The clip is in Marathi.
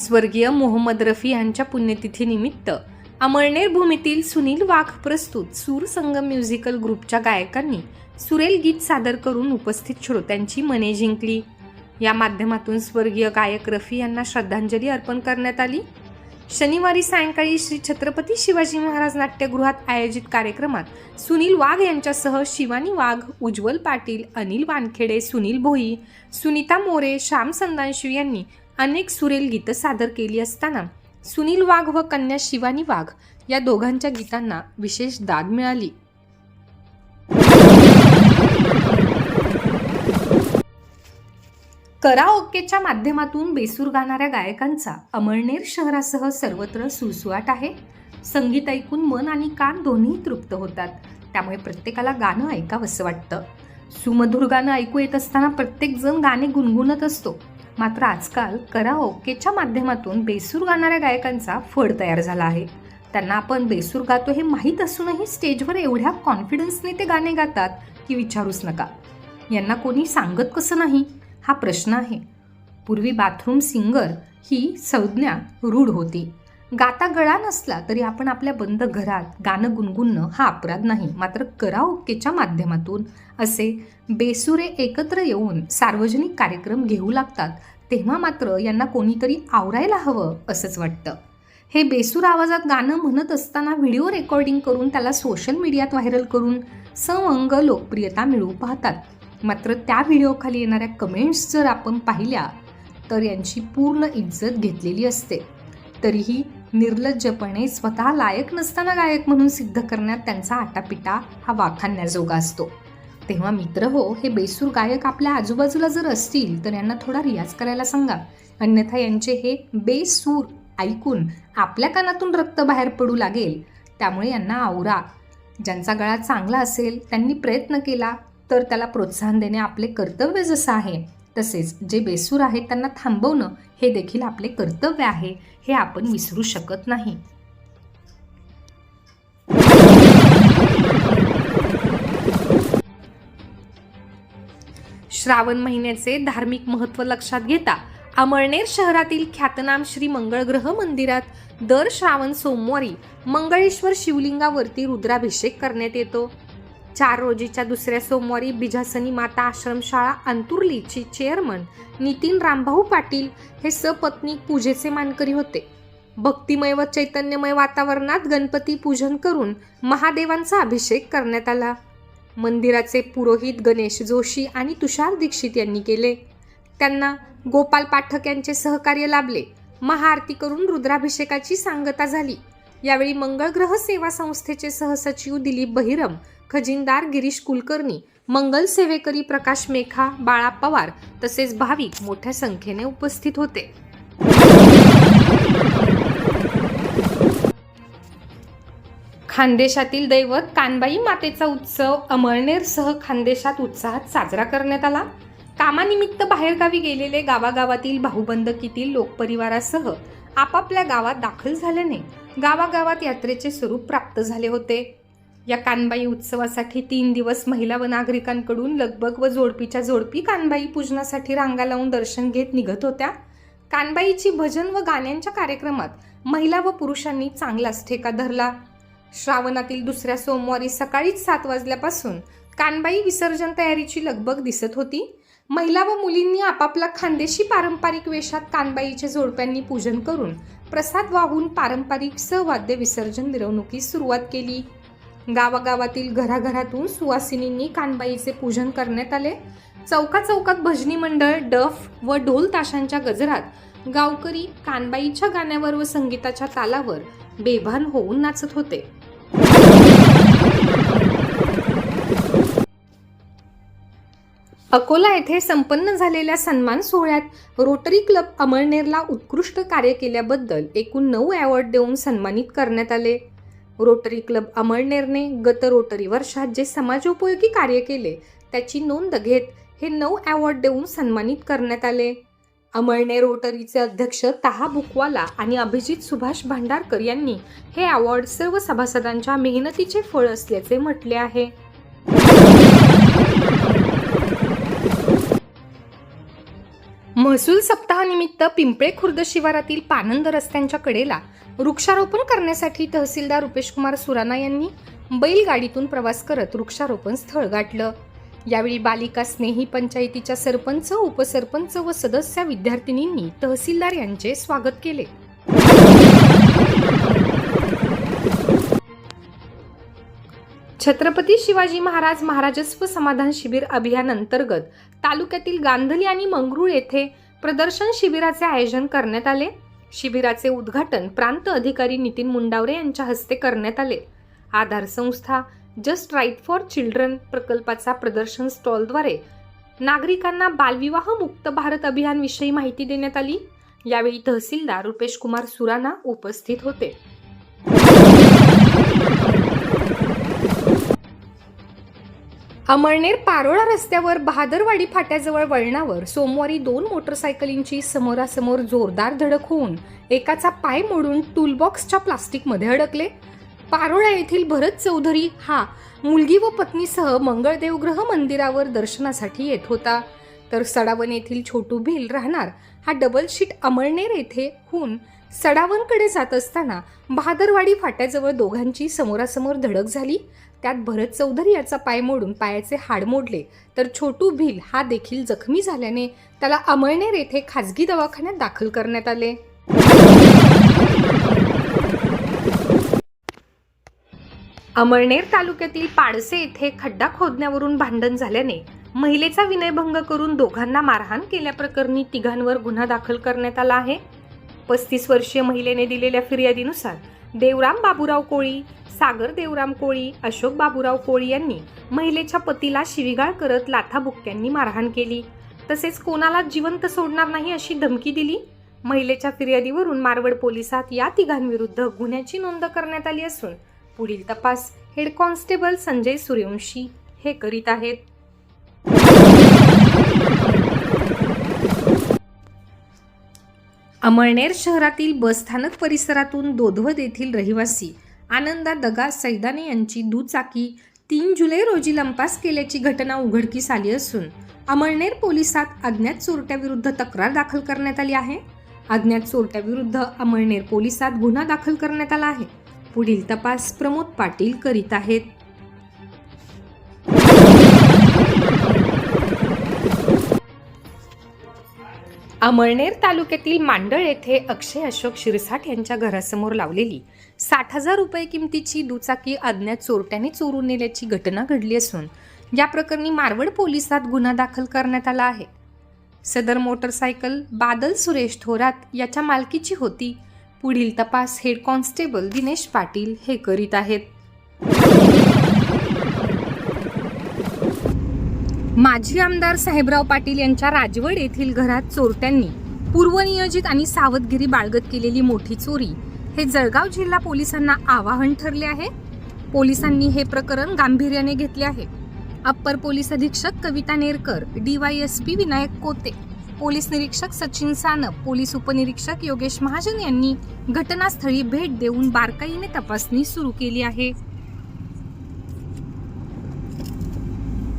स्वर्गीय मोहम्मद रफी यांच्या पुण्यतिथीनिमित्त अमळनेर भूमीतील सुनील वाघ प्रस्तुत सूर संगम म्युझिकल ग्रुपच्या गायकांनी सुरेल गीत सादर करून उपस्थित श्रोत्यांची मने जिंकली. या माध्यमातून स्वर्गीय गायक रफी यांना श्रद्धांजली अर्पण करण्यात आली. शनिवारी सायंकाळी श्री छत्रपती शिवाजी महाराज नाट्यगृहात आयोजित कार्यक्रमात सुनील वाघ यांच्यासह शिवानी वाघ उज्ज्वल पाटील अनिल वानखेडे सुनील भोई सुनीता मोरे श्याम संदांशी यांनी अनेक सुरेल गीतं सादर केली असताना सुनील वाघ व कन्या शिवानी वाघ या दोघांच्या गीतांना विशेष दाद मिळाली. कराओकेच्या माध्यमातून बेसूर गाणाऱ्या गायकांचा अमळनेर शहरासह सर्वत्र सुळसुळाट आहे. संगीत ऐकून मन आणि कान दोन्ही तृप्त होतात. त्यामुळे प्रत्येकाला गाणं ऐकावंसं वाटतं. सुमधुर गाणं ऐकू येत असताना प्रत्येकजण गाणे गुणगुणत असतो. मात्र आजकाल कराओकेच्या माध्यमातून बेसूर गाणाऱ्या गायकांचा फड तयार झाला आहे. त्यांना आपण बेसूर गातो हे माहीत असूनही स्टेजवर एवढ्या कॉन्फिडन्सने ते गाणे गातात की विचारूच नका. यांना कोणी सांगत कसं नाही? हा प्रश्न आहे. पूर्वी बाथरूम सिंगर ही संज्ञा रूढ होती. गाता गळा नसला तरी आपण आपल्या बंद घरात गाणं गुणगुणणं हा अपराध नाही मात्र कराओकेच्या माध्यमातून. असे बेसुरे एकत्र येऊन सार्वजनिक कार्यक्रम घेऊ लागतात तेव्हा मात्र यांना कोणीतरी आवरायला हवं असंच वाटतं. हे बेसूर आवाजात गाणं म्हणत असताना व्हिडिओ रेकॉर्डिंग करून त्याला सोशल मीडियात व्हायरल करून संअंग लोकप्रियता मिळवू पाहतात. मात्र त्या व्हिडिओखाली येणाऱ्या कमेंट्स जर आपण पाहिल्या तर यांची पूर्ण इज्जत घेतलेली असते. तरीही निर्लज्जपणे स्वतः लायक नसताना गायक म्हणून सिद्ध करण्यात त्यांचा आटापिटा हा वाखाणण्याजोगा असतो. तेव्हा मित्र हो हे बेसूर गायक आपल्या आजूबाजूला जर असतील तर यांना थोडा रियाज करायला सांगा. अन्यथा यांचे हे बेसूर ऐकून आपल्या कानातून रक्त बाहेर पडू लागेल. त्यामुळे यांना आवरा. ज्यांचा गळा चांगला असेल त्यांनी प्रयत्न केला तर त्याला प्रोत्साहन देणे आपले कर्तव्य जसं आहे. तसेच जे बेसूर आहेत त्यांना थांबवणं हे देखील आपले कर्तव्य आहे हे आपण विसरू शकत नाही. श्रावण महिन्याचे धार्मिक महत्त्व लक्षात घेता अमळनेर शहरातील ख्यातनाम श्री मंगळग्रह मंदिरात दर श्रावण सोमवारी मंगळेश्वर शिवलिंगावरती रुद्राभिषेक करण्यात येतो. चार रोजीच्या दुसऱ्या सोमवारी बिजासनी माता आश्रमशाळा अंतुर्लीची चेअरमन नितीन रामभाऊ पाटील हे सपत्नी पूजेचे मानकरी होते. भक्तिमय व चैतन्यमय वातावरणात गणपती पूजन करून महादेवांचा अभिषेक करण्यात आला. मंदिराचे पुरोहित गणेश जोशी आणि तुषार दीक्षित यांनी केले. त्यांना गोपाल पाठक यांचे सहकार्य लाभले. महाआरती करून रुद्राभिषेकाची सांगता झाली. यावेळी मंगळग्रह सेवा संस्थेचे सहसचिव दिलीप बहिरम खजिनदार गिरीश कुलकर्णी मंगल सेवेकरी प्रकाश मेखा बाळा पवार तसेच भाविक मोठ्या संख्येने उपस्थित होते. खानदेशातील दैवत कानबाई मातेचा उत्सव अमळनेरसह खानदेशात उत्साहात साजरा करण्यात आला. कामानिमित्त बाहेरगावी गेलेले गावागावातील भाऊबंदकीतील लोकपरिवारासह आपापल्या गावात दाखल झाल्याने गावागावात यात्रेचे स्वरूप प्राप्त झाले होते. या कानबाई उत्सवासाठी तीन दिवस महिला व नागरिकांकडून लगबग व जोडपीच्या जोडपी कानबाई पूजनासाठी रांगा लावून दर्शन घेत निघत होत्या. कानबाईची भजन व गाण्यांच्या कार्यक्रमात महिला व पुरुषांनी चांगलाच ठेका धरला. श्रावणातील दुसऱ्या सोमवारी सकाळीच सात वाजल्यापासून कानबाई विसर्जन तयारीची लगबग दिसत होती. महिला व मुलींनी आपापला खानदेशी पारंपरिक वेशात कानबाईच्या जोडप्यांनी पूजन करून प्रसाद वाहून पारंपरिक सहवाद्य विसर्जन मिरवणुकीस सुरुवात केली. गावागावातील घराघरातून सुवासिनींनी कानबाईचे पूजन करण्यात आले. चौका चौकात भजनी मंडळ डफ व ढोल ताशांच्या गजरात गावकरी कानबाईच्या गाण्यावर व संगीताच्या तालावर बेभान होऊन नाचत होते. अकोला येथे संपन्न झालेल्या सन्मान सोहळ्यात रोटरी क्लब अमळनेरला उत्कृष्ट कार्य केल्याबद्दल एकूण नऊ अवॉर्ड देऊन सन्मानित करण्यात आले. रोटरी क्लब अमळनेरने गत रोटरी वर्षात जे समाजोपयोगी कार्य केले त्याची नोंद घेत हे नऊ अवॉर्ड देऊन सन्मानित करण्यात आले. अमळनेर रोटरीचे अध्यक्ष ताहा बुकवाला आणि अभिजित सुभाष भांडारकर यांनी हे अवॉर्ड सर्व सभासदांच्या मेहनतीचे फळ असल्याचे म्हटले आहे. महसूल सप्ताहानिमित्त पिंपळे खुर्द शिवारातील पानंद रस्त्यांच्या कडेला वृक्षारोपण करण्यासाठी तहसीलदार रुपेश कुमार सुराना यांनी बैलगाडीतून प्रवास करत वृक्षारोपण स्थळ गाठलं. यावेळी बालिका स्नेही पंचायतीच्या सरपंच उपसरपंच व सदस्य विद्यार्थिनींनी तहसीलदार यांचे स्वागत केले. छत्रपती शिवाजी महाराज महाराजस्व समाधान शिबिर अभियानांतर्गत तालुक्यातील गांधली आणि मंगरूळ येथे प्रदर्शन शिबिराचे आयोजन करण्यात आले. शिबिराचे उद्घाटन प्रांत अधिकारी नितीन मुंडावरे यांच्या हस्ते करण्यात आले. आधार संस्था जस्ट राईट फॉर चिल्ड्रन प्रकल्पाचा प्रदर्शन स्टॉलद्वारे नागरिकांना बालविवाह मुक्त भारत अभियानविषयी माहिती देण्यात आली. यावेळी तहसीलदार रुपेश कुमार सुराणा उपस्थित होते. अमळनेर पारोळा रस्त्यावर बहादरवाडी फाट्याजवळ वळणावर सोमवारी दोन मोटरसायकलींची समोरासमोर जोरदार धडक होऊन एकाचा पाय मोडून टूलबॉक्सच्या प्लास्टिकमध्ये अडकले. पारोळा येथील भरत चौधरी हा मुलगी व पत्नीसह मंगळदेवग्रह मंदिरावर दर्शनासाठी येत होता. तर सडावन येथील छोटू भिल राहणार हा डबल शीट अमळनेर येथे हून सडावनकडे जात असताना बहादरवाडी फाट्याजवळ दोघांची समोरासमोर धडक झाली. त्यात भरत चौधरी याचा पाय मोडून पायाचे हाड मोडले. तर छोटू भिल हा देखील जखमी झाल्याने त्याला अमळनेर येथे खाजगी दवाखान्यात दाखल करण्यात आले. अमळनेर तालुक्यातील पाडसे येथे खड्डा खोदण्यावरून भांडण झाल्याने महिलेचा विनयभंग करून दोघांना मारहाण केल्याप्रकरणी तिघांवर गुन्हा दाखल करण्यात आला आहे. पस्तीस वर्षीय महिलेने दिलेल्या फिर्यादीनुसार देवराम बाबूराव कोळी सागर देवराम कोळी अशोक बाबूराव कोळी यांनी महिलेच्या पतीला शिवीगाळ करत लाथाबुक्क्यांनी मारहाण केली. तसेच कोणाला जिवंत सोडणार नाही अशी धमकी दिली. महिलेच्या फिर्यादीवरून मारवड पोलिसात या तिघांविरुद्ध गुन्ह्याची नोंद करण्यात आली असून पुढील तपास हेड कॉन्स्टेबल संजय सूर्यवंशी हे करीत आहेत. अमळनेर शहरातील बसस्थानक परिसरातून दोधवद येथील रहिवासी आनंदा दगा सैदाने यांची दुचाकी तीन जुलै रोजी लंपास केल्याची घटना उघडकीस आली असून अमळनेर पोलिसात अज्ञात चोरट्याविरुद्ध तक्रार दाखल करण्यात आली आहे. अज्ञात चोरट्याविरुद्ध अमळनेर पोलिसात गुन्हा दाखल करण्यात आला आहे. पुढील तपास प्रमोद पाटील करीत आहेत. अमळनेर तालुक्यातील मांडळ येथे अक्षय अशोक शिरसाट यांच्या घरासमोर लावलेली साठ हजार रुपये किमतीची दुचाकी अज्ञात चोरट्याने चोरून नेल्याची घटना घडली असून या प्रकरणी मारवड पोलिसात गुन्हा दाखल करण्यात आला आहे. सदर मोटरसायकल बादल सुरेश थोरात याच्या मालकीची होती. पुढील तपास हेड कॉन्स्टेबल दिनेश पाटील हे करीत आहेत. माजी आमदार साहेबराव पाटील यांच्या राजवड येथील घरात चोरट्यांनी पूर्वनियोजित आणि सावधगिरी बाळगत केलेली मोठी चोरी. हे जळगाव जिल्हा पोलिसांना आवाहन ठरले आहे. पोलिसांनी हे प्रकरण गांभीर्याने घेतले आहे. अप्पर पोलीस अधीक्षक कविता नेरकर डीवायएसपी विनायक कोते पोलीस निरीक्षक सचिन सानप पोलीस उपनिरीक्षक योगेश महाजन यांनी घटनास्थळी भेट देऊन बारकाईने तपासणी सुरू केली आहे.